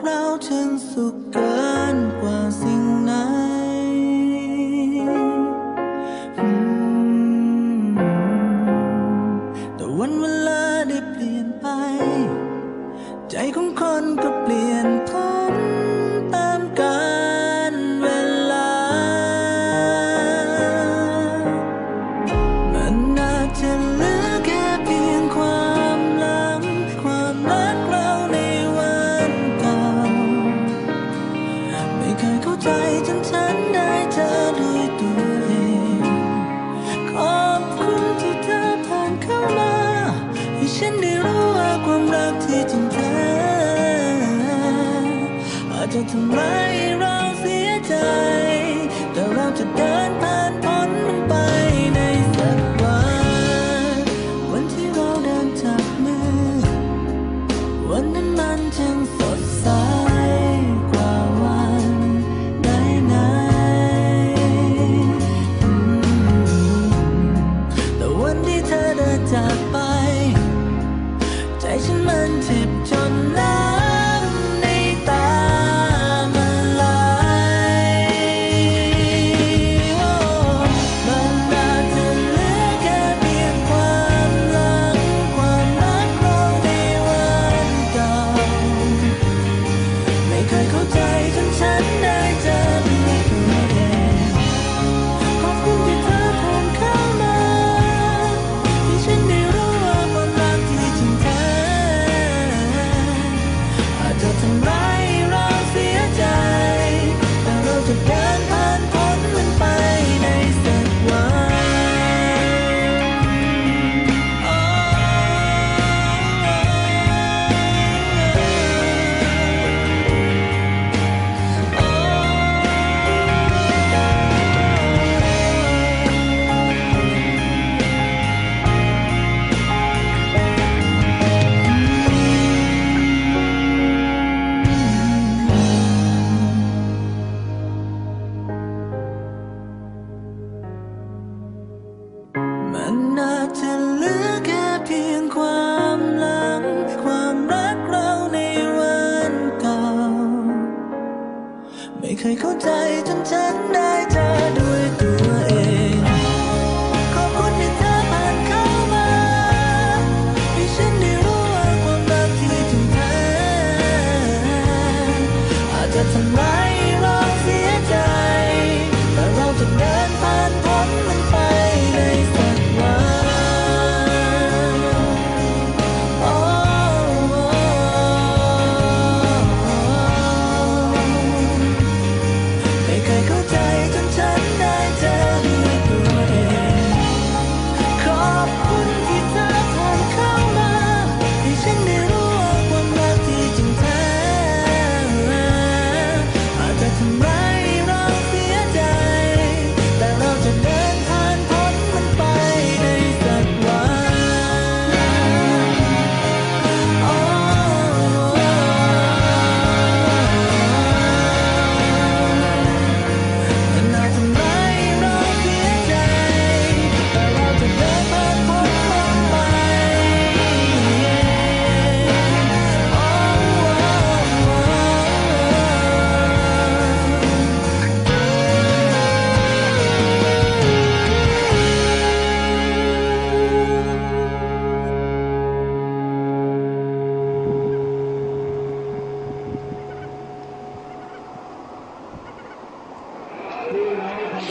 เราฉันสุขเกินกว่าสิ่งไหนแต่วันเวลาได้เปลี่ยนไป ใจของคนก็เปลี่ยนไป ฉันได้รู้ว่าความรักที่จริงแท้อาจจะทำร้ายเราเสียใจ แต่เราจะเดินผ่านพ้นมันไปในสักวัน วันที่เราเดินจับมือ วันนั้นมันจึงสดใสกว่าวันไหนไหนแต่วันที่เธอเดินจาก มันอาจจะเหลือแค่เพียงความหลัง ความรักเราในวันเก่า ไม่เคยเข้าใจจนฉันได้เจอด้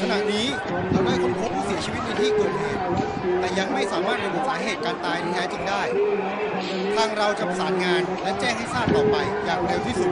ขณะนี้เราได้ค้นพบผู้เสียชีวิตในที่เกิดเหตุแต่ยังไม่สามารถระบุสาเหตุการตายที่แท้จริงได้ ทางเราจะประสานงานและแจ้งให้ทราบต่อไปอย่างเร็วที่สุด